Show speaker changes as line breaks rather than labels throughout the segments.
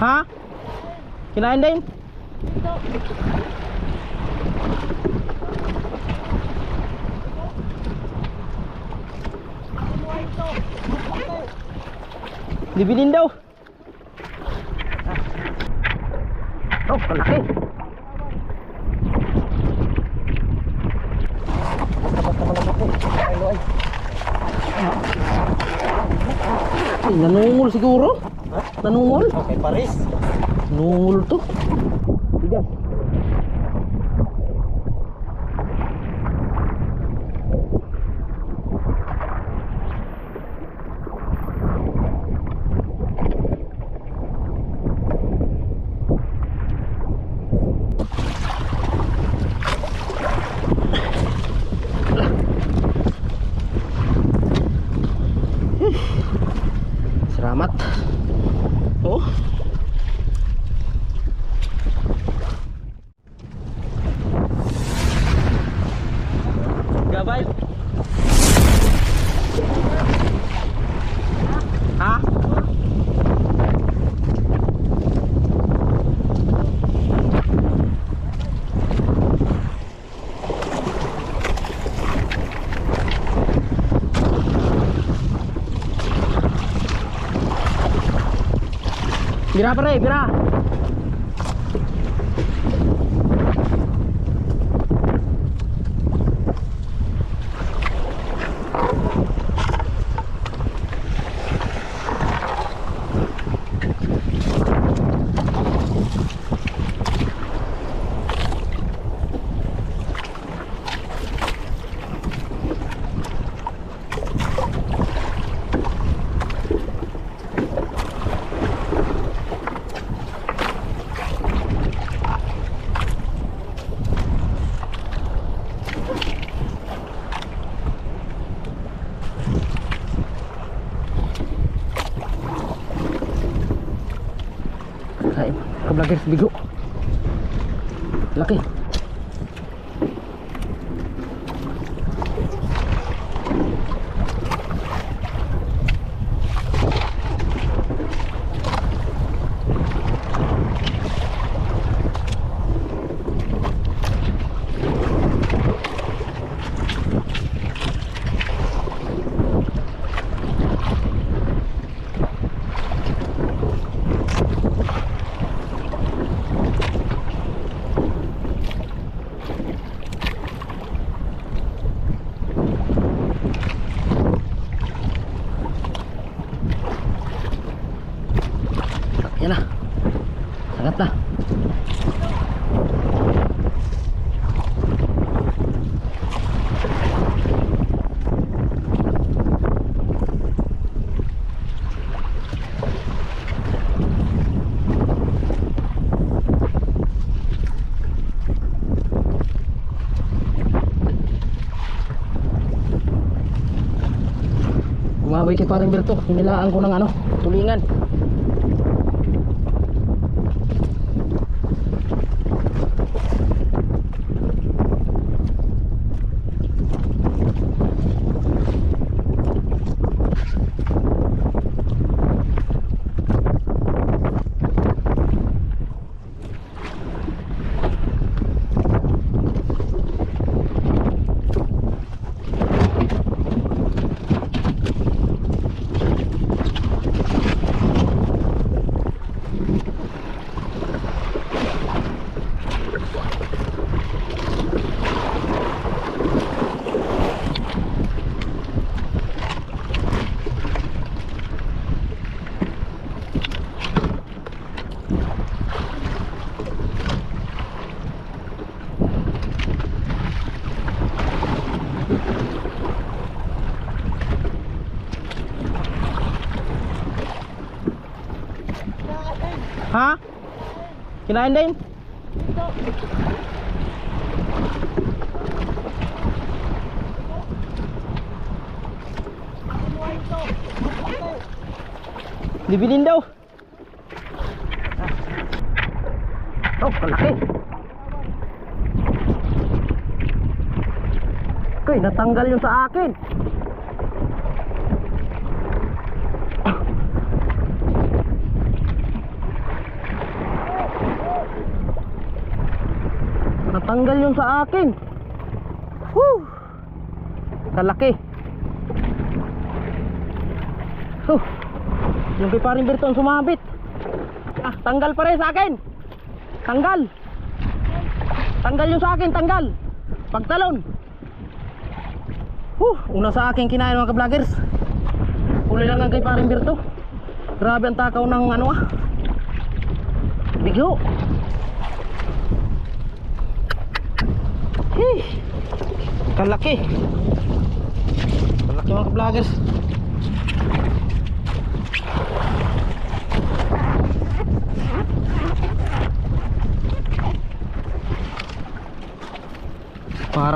Ha? Kinain din? Bibilin daw. Oh, kalaki. Ay, nanungol siguro. Nanungol?
Okay, Paris.
Nanungol to. Bigas. Selamat. Oh. Gabay. Ha? Bira pre, bira. Ay, ka-vloggers bigo. Laki. Yan na. Sangat na. Umabay kay parang Berto. Hinilaan ko ng ano, tulingan. Ha? Kinain din? Bibilin daw. Oh, Palaki. Okay, natanggal yung sa akin. Natanggal yung sa akin. Woo! Kalaki. Oh, yung kay paring Berton sumabit. Ah, tanggal pa rin sa akin. Tanggal. Tanggal yung sa akin, tanggal. Pagtalon. Huh, una sa akin kinain mga ka-vloggers. Huli lang ang kay paring Berto. Grabe ang takaw ng ano ah. Bigyo. Hey. Kalaki. Kalaki mga ka-vloggers.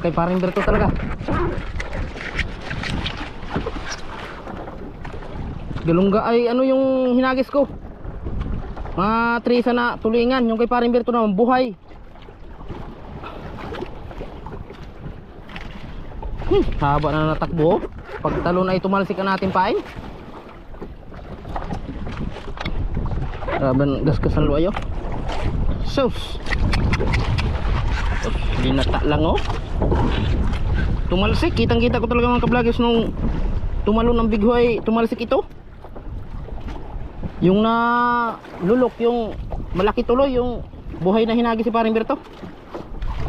Kay paring Berto talaga. Galungga ay ano yung hinagis ko. Mga trisa na tulingan. Yung kay paring Berto naman buhay. Hmm, haba na natakbo. Pag talo na itumalsik ka natin pain. Raban gasgasan lo ayo. Sus. Binata lang oh. Tumalsik, kitang kita ko talaga mga kablagers nung tumalon ng big hoy, tumalsik ito. Yung na lulok, yung malaki tuloy, yung buhay na hinagi si Paring Berto.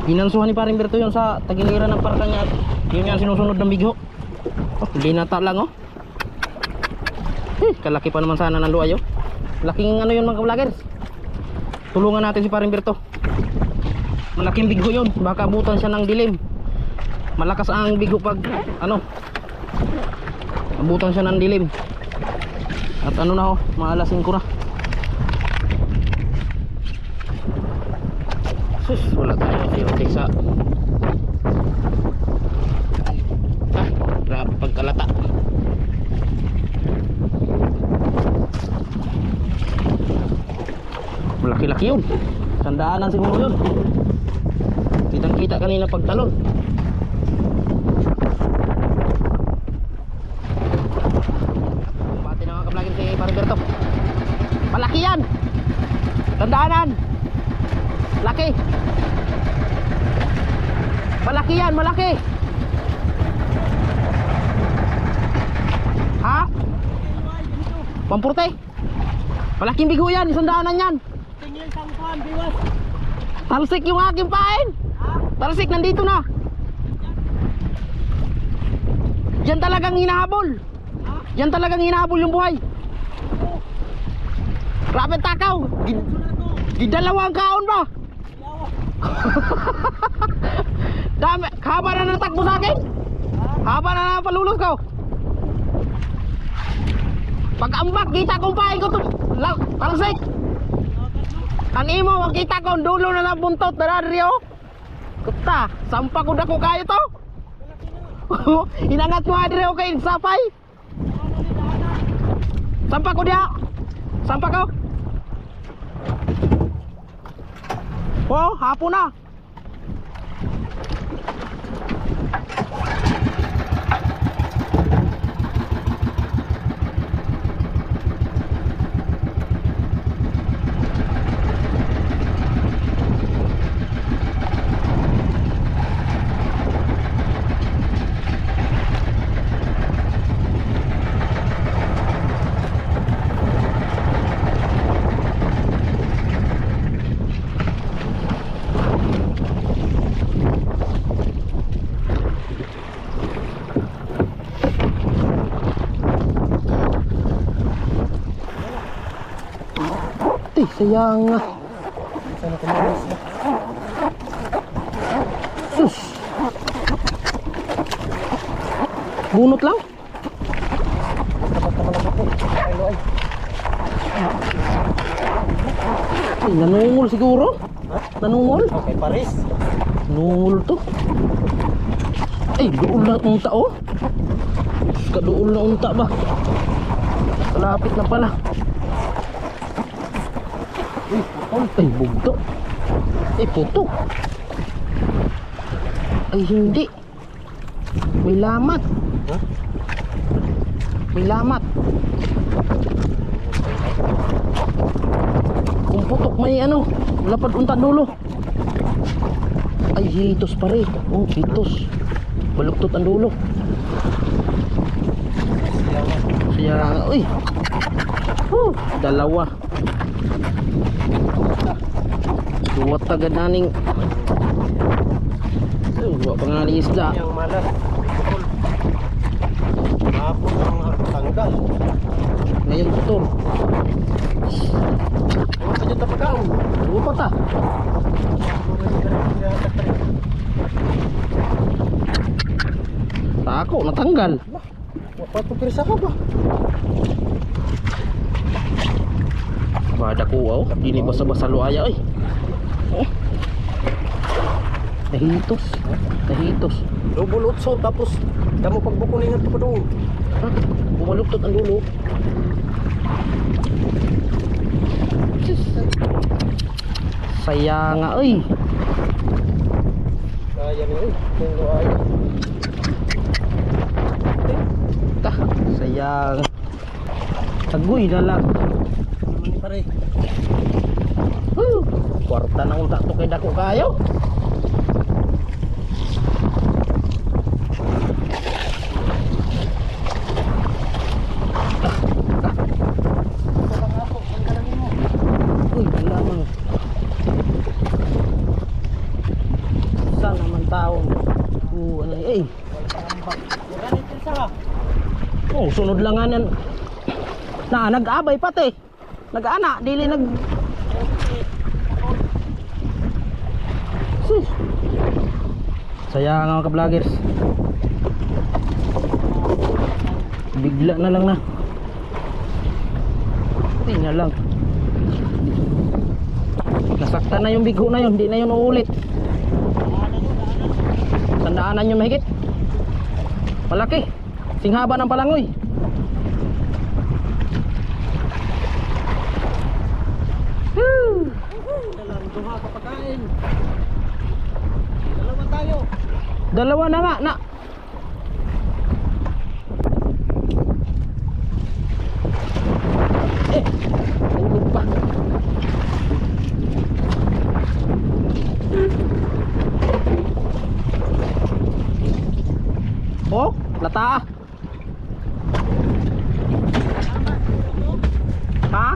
Ginansuhan ni Paring Berto yun sa tagiliran ng parkang niya. Yun yan sinusunod ng bigho. Oh, linata lang oh. Eh, kalaki pa naman sana ng luay oh. Laking ano yun mga kablagers. Tulungan natin si Paring Berto. Malaking bigho yun. Baka abutan siya ng dilim. Malakas ang bigho pag ano. Abutan siya ng dilim. At ano na ho, maalasin ko na. Sus, wala tayo tiyotik sa Ah, pagkalata. Malaki-laki yun. Sandaanan siguro yun. Kita kanina pagtalon. Pati na mga kablagin si Pariberto. Malaki yan. Tandaanan. Laki. Malaki yan, malaki. Ha? Pampurte. Malaking bigo yan, isang daanan yan.
Tingin sang kuan biwas.
Talsik yung aking pain. Talsik nandito na. Yan talagang hinahabol. Yan talagang hinahabol yung buhay. Grabe ang takaw. Gid, gidalawang kaon ba? Dami, haba na natakbo sa akin. Haba na napalulos ko. Pag ambak, kita kong pain ko to. La, talsik. Ang imo, makita ko ang dulo na nabuntot na Rio. Kuta, sampa ko na ko kayo to. Inangat mo adre o kay sapay. Sampa ko dia. Sampa ko. Oh, hapon na. Sayang.
Sana kumalas na.
Sus. Bunot lang.
Dapat naman ako. Ay, loy.
Ay, nanungol siguro. Nanungol.
Okay, Paris.
Nanungol to. Ay, doon na unta oh. Kadoon na unta ba? Malapit na pala. Ay, ay bugto. Ay, puto. Ay, hindi. May lamat.
Ha?
May lamat. Kung putok may ano, lapad unta dulo. Ay hitos pa rin. Oh, hitos. Baluktot ang dulo. Kaya, uy. Oh, dalawa. Duwat agad naning. Oh, duwa pa nga isda.
Yang malas. Pukul. Hapon ang tanggal.
Ngayon putol.
Ano pa dyan tapagaon?
Duwa pa ta. Tako, natanggal.
Wapat pa pirsa ka ba?
Oh. Dini basa-basa luaya, oy. Oh. Tahitos. Tahitos.
Double utso tapos damo pagbukunin nga pa doon.
Ha? Bumaluktot ang dulo. Saya nga, oy.
Kaya ni eh. Kung ay.
Sayang. Tagoy na lang.
Naman pare.
Huh. Kwarta na unta to kay dako kayo. Eh. Oh, sunod lang nga yan. Na, nag-abay pati. Nag-ana, dili nag... Sus. Sayang nga mga ka-vloggers. Bigla na lang na. Hindi na lang. Nasaktan na yung bigho na yun, hindi na yun uulit. Tandaanan nyo mahigit. Malaki. Singhaba ng palangoy. Woo!
Dalang duha. Dalawa tayo.
Dalawa na nga na. Eh, tulog pa. Oh, lata. Ha?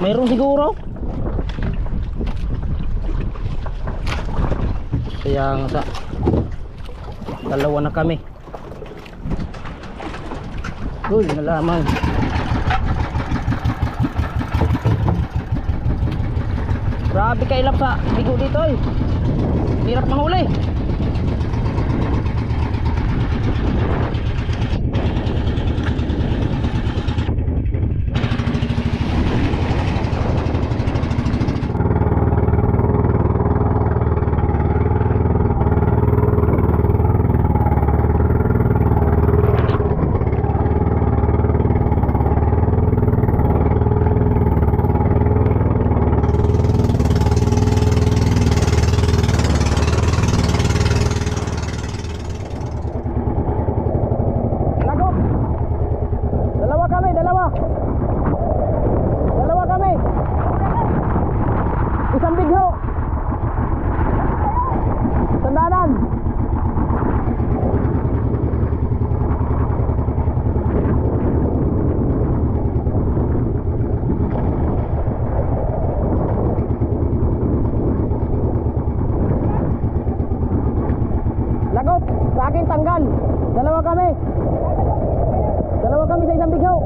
Mayroon siguro? Kaya nga sa dalawa na kami. Uy, nalaman. Grabe kailap sa bigo dito eh. Hirap mahuli. Lagot. Dalawa kami, dalawa. Dalawa kami. Isang bigho. Sandanan. Lagot, sa akin tanggal. Dalawa kami. Dalawa kami sa isang bighaw.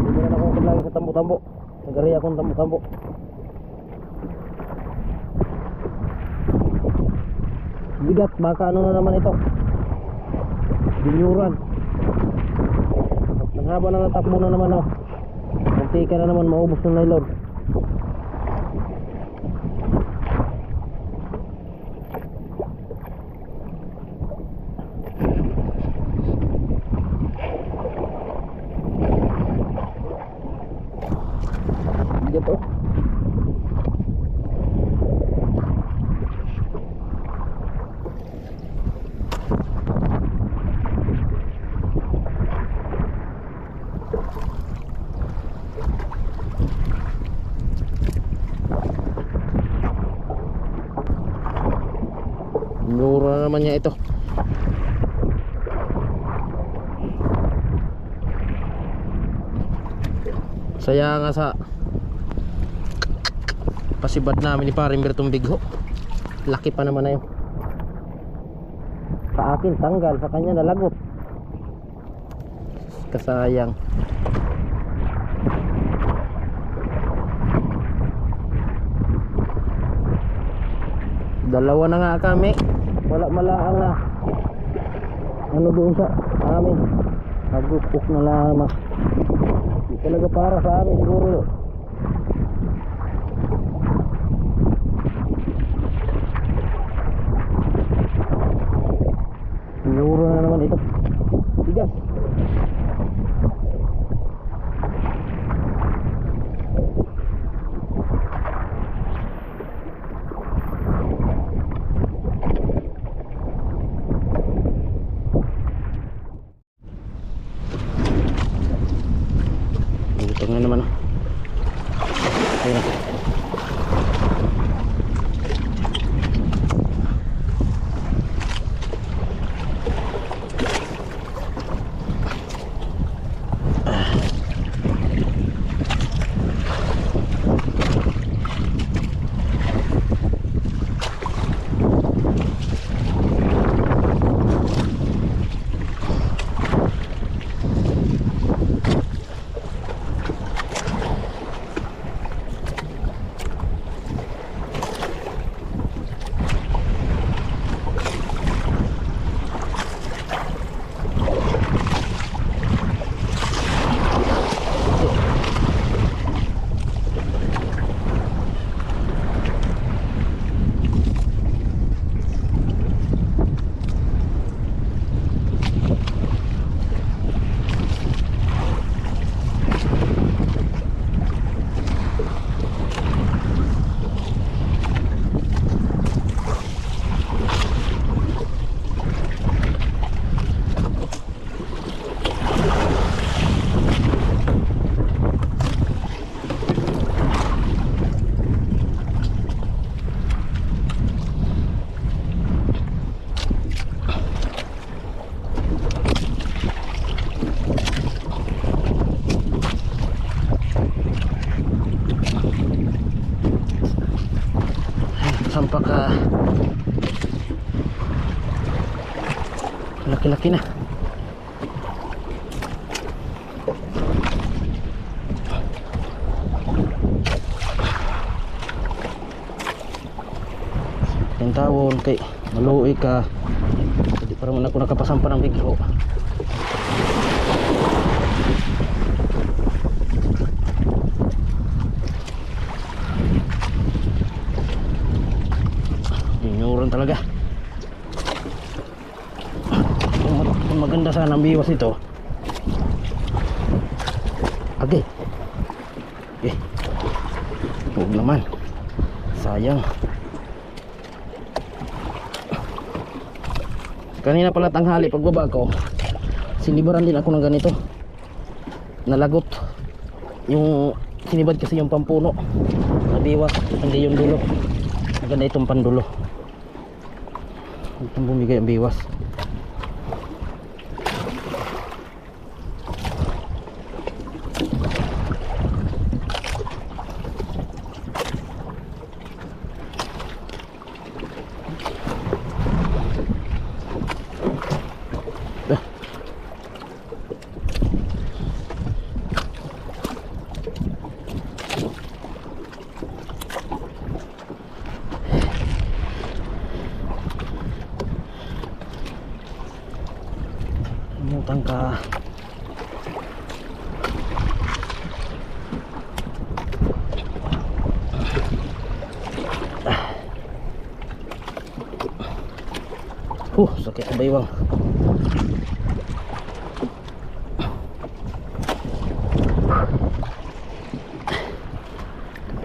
Hindi na ako kailangan sa tambo-tambo. Akong tambo-tambo. Bigat, baka ano na naman ito. Binyuran. Ang haba na natakbo na naman oh. Kunti ka na naman maubos ng nylon. Mura na naman niya ito. Saya nga sa pasibad namin ni Paring Bertong Bigho. Laki pa naman na yun. Sa akin, tanggal. Sa kanya, nalagot. Kasayang. Dalawa na nga kami. Wala malaang na. Ano doon sa amin. Nagupok na lamang. Talaga para sa amin siguro. Maluoy ka hindi pa naman ako nakapasampa ng bigro Inyuran talaga. Kung, mag- kung maganda sana ang biwas ito. Okay. Okay. Huwag naman. Sayang. Kanina pala tanghali pagbaba ko, sinibaran din ako ng ganito. Nalagot. Yung sinibad kasi yung pampuno. Nabiwas, hindi yung dulo. Maganda itong pandulo. Itong bumigay ang biwas. Ah. Ka. Huh, sakit sa baywang.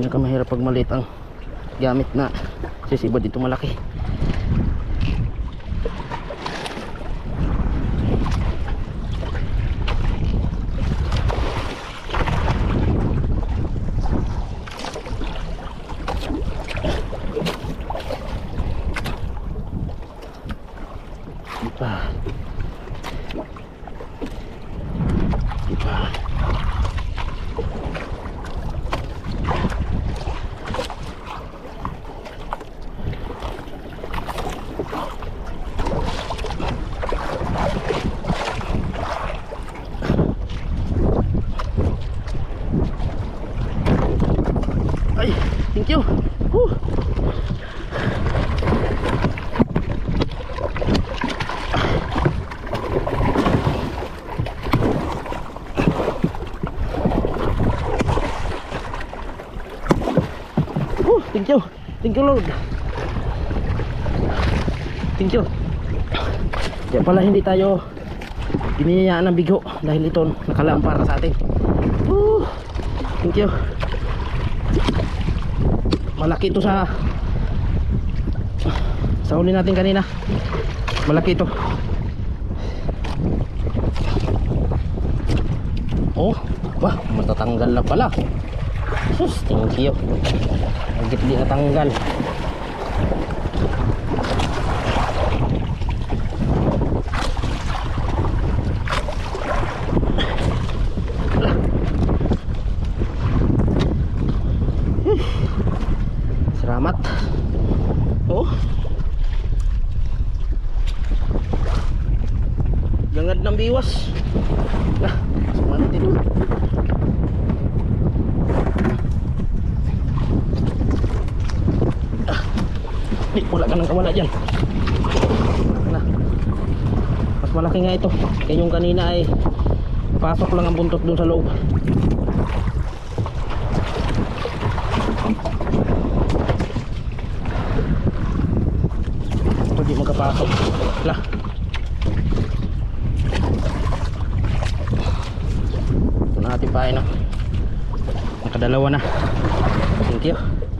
Pinakamahirap pag maliit ang gamit na sisibad dito malaki. Thank you. Thank you Lord. Thank you. Kaya pala hindi tayo biniyayaan ng bigho dahil ito nakalaang para sa atin. Woo! Thank you. Malaki ito sa sa huli natin kanina. Malaki ito. Oh, wah, matatanggal na pala. Sus, thank you. Higit di natanggal. Salamat. Oh. Gangad ng biwas. Lah, pasok na natin. Ah, di, wala ka nang kawala dyan. Na. Mas malaki nga ito. Kaya yung kanina ay pasok lang ang buntot dun sa loob. Ito di magkapasok. Lah. Ito na natin pain. No? Nakadalawa na. Thank you.